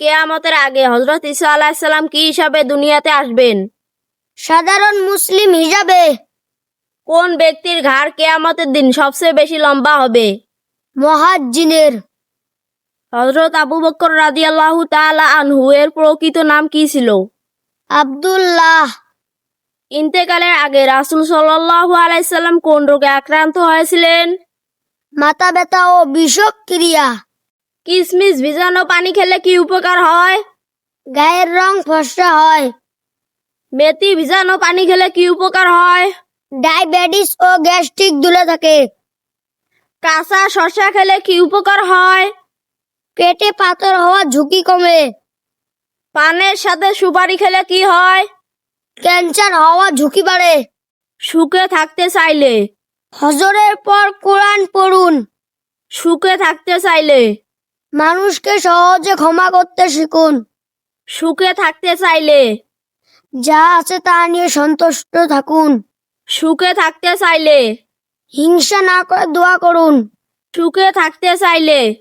কেয়ামতের আগে হজরত ইসা আলাহিসাল্লাম কি হিসাবে দুনিয়াতে আসবেন? সাধারণ মুসলিম হিসাবে। কোন ব্যক্তির ঘাড় কেয়ামতের দিন সবচেয়ে বেশি লম্বা হবে? মহাজ্জিনের। হজরত আবু বকর রাদিয়াল্লাহু তাআলা আনহু এর প্রকৃত নাম কি ছিল? আব্দুল্লাহ। ইন্তেকালের আগে রাসূল সাল্লাল্লাহু আলাইসাল্লাম কোন রোগে আক্রান্ত হয়েছিলেন? মাথা ব্যথা ও বিষক কিসমিস ভিজানো পানি খেলে কি উপকার হয়? গায়ের রং ফসা হয়। মেথি ভিজানো পানি খেলে কি উপকার হয়? ডায়াবেটিস ও গ্যাস্ট্রিক দূরে থাকে। কাঁচা শসা খেলে কি উপকার হয়? পেটে পাথর হওয়ার ঝুঁকি কমে। পানের সাথে সুপারি খেলে কি হয়? ক্যান্সার হওয়ার ঝুঁকি বাড়ে। সুখে থাকতে চাইলে। হজরের পর কোরআন পড়ুন। সুখে থাকতে চাইলে। মানুষকে সহজে ক্ষমা করতে শিখুন। সুখে থাকতে চাইলে। যা আছে তা নিয়ে সন্তুষ্ট থাকুন। সুখে থাকতে চাইলে। হিংসা না করে দোয়া করুন। সুখে থাকতে চাইলে।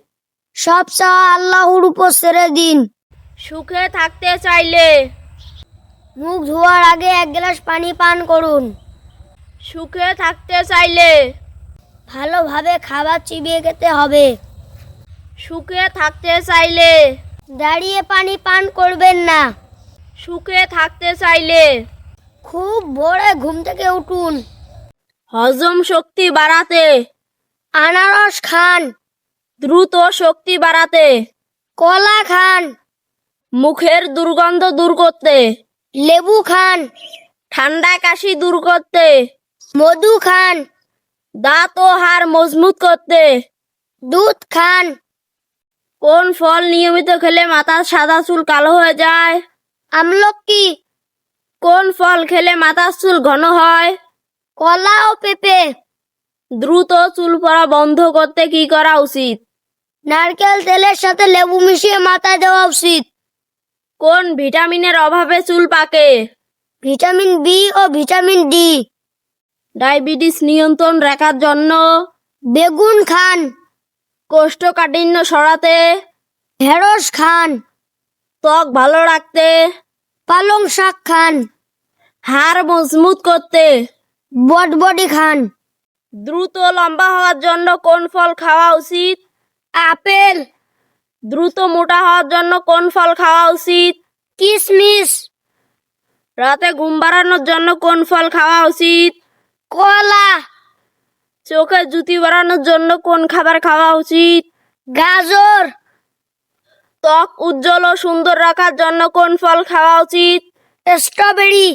সব চাওয়া আল্লাহর উপর ছেড়ে দিন। সুখে থাকতে চাইলে। মুখ ধোয়ার আগে এক গ্লাস পানি পান করুন। সুখে থাকতে চাইলে। ভালোভাবে খাবার চিবিয়ে খেতে হবে। সুখে থাকতে চাইলে। দাঁড়িয়ে পানি পান করবেন না। সুখে থাকতে চাইলে। খুব ভোরে ঘুম থেকে উঠুন। হজম শক্তি বাড়াতে। আনারস খান। দ্রুত শক্তি বাড়াতে। কলা খান। মুখের দুর্গন্ধ দূর করতে। লেবু খান। ঠান্ডা কাশি দূর করতে। মধু খান। দাঁত ও হাড় মজবুত করতে। দুধ খান। কোন ফল নিয়মিত খেলে মাথার সাদা চুল কালো হয়ে যায়? আমলকি। কোন ফল খেলে মাথার চুল ঘন হয়? কলা ও পেঁপে। দ্রুত চুল পড়া বন্ধ করতে কি করা উচিত? নারকেল তেলের সাথে লেবু মিশিয়ে মাথায় দেওয়া উচিত। কোন ভিটামিনের অভাবে চুল পাকে? ভিটামিন বি ও ভিটামিন ডি। ডায়াবেটিস নিয়ন্ত্রণ রাখার জন্য? বেগুন খান। কোষ্ঠকাঠিন্য সরাতে। ঢেঁড়স খান, ত্বক ভালো রাখতে। পালং শাক খান, হাড় মজবুত করতে। বটবডি খান, দ্রুত লম্বা হওয়ার জন্য কোন ফল খাওয়া উচিত? আপেল, দ্রুত মোটা হওয়ার জন্য কোন ফল খাওয়া উচিত? কিশমিশ রাতে ঘুম বাড়ানোর জন্য কোন ফল খাওয়া উচিত? কলা চোখে জুতি বাড়ানোর জন্য কোন খাবার খাওয়া উচিত? গাজর। ত্বক উজ্জ্বল ও সুন্দর রাখার জন্য কোন ফল খাওয়া উচিত? স্ট্রবেরি।